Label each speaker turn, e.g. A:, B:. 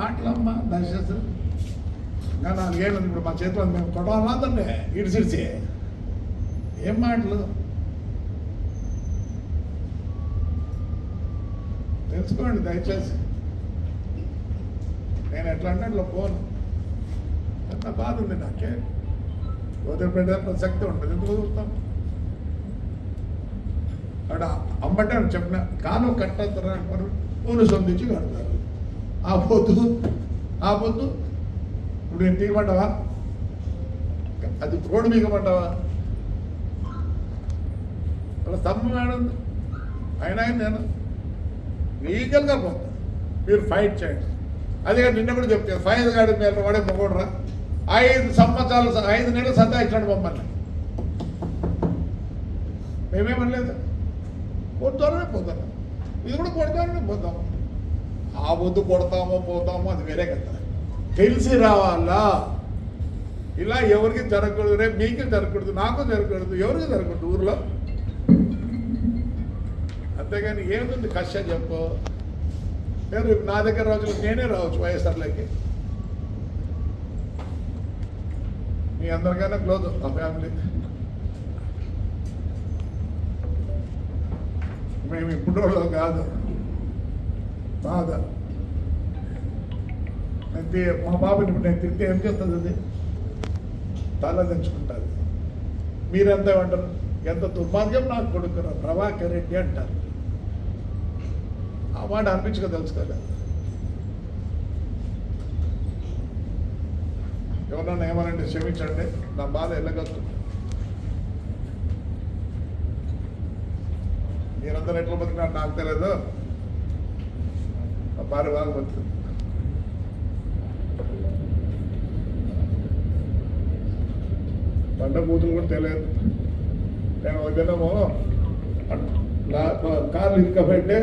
A: మాటలమ్మా దర్శనం ఇంకా నాలుగేళ్ళు ఇప్పుడు మా చేతిలో మేము కొట్టాలంటే ఇడిసిడిచి ఏం మాటలు? తెలుసుకోండి దయచేసి. నేను ఎట్లా అంటే అట్లా పోను. ఎంత బాధ ఉంది నాకే. వదిలిపెట్టే ప్రసక్తి ఉంటుంది ఎందుకు వదులుతాం? అక్కడ అమ్మటే చెప్పిన కాను కట్టేస్తారు అంటారు ఊను సొందించి కడతారు. ఆ పొద్దు ఇప్పుడు నేను తీయమంటావా? అది రోడ్డు మీకమంటావా అలా స్తంభం ఏడుంది అయినా నేను లీగల్గా పోతా. మీరు ఫైట్ చేయండి. అదే నిన్న కూడా చెప్తాను ఫైన్ గాడి మీద వాడే మొగోడరా. ఐదు సంవత్సరాలు ఐదు నెలలు సంతాయించాడు మమ్మల్ని. మేమేమనలేదు. కొడతారనే పోతాం. ఇది కూడా కొడతారనే పోతాము ఆ వద్దు కొడతామో పోతామో అది వేరే కదా తెలిసి రావాలా? ఇలా ఎవరికి జరగకూడదు రేపు మీకు జరగకూడదు నాకు జరగకూడదు ఎవరికి జరగకూడదు ఊర్లో? అంతేగాని ఏముంది కష్టం చెప్పు. నేను రేపు నా దగ్గర రోజులు నేనే రావచ్చు వైఎస్ఆర్లోకి. మీ అందరికైనా క్లోజ్ ఆ ఫ్యామిలీ. మేము ఇప్పుడు కాదు. బాధ నేను మా బాబుని నేను తింటే ఏం చేస్తుంది అది? తల తెచ్చుకుంటుంది మీరెంత ఏమంటారు? ఎంత దుర్మార్గం నాకు కొడుకురా ప్రభాకర్ రెడ్డి అంటారు. ఆ మాట అనిపించుకో తెలుసు కదా ఎవరన్నా ఏమనండి క్షమించండి నా బాధ వెళ్ళగలుగుతుంది మీరందరూ ఎట్లా బతికినారు నాకు తెలియదు భార్య బాగా బతుకుంది పంట కూతురు కూడా తెలియదు నేను ఒక దినము కార్లు పెట్టే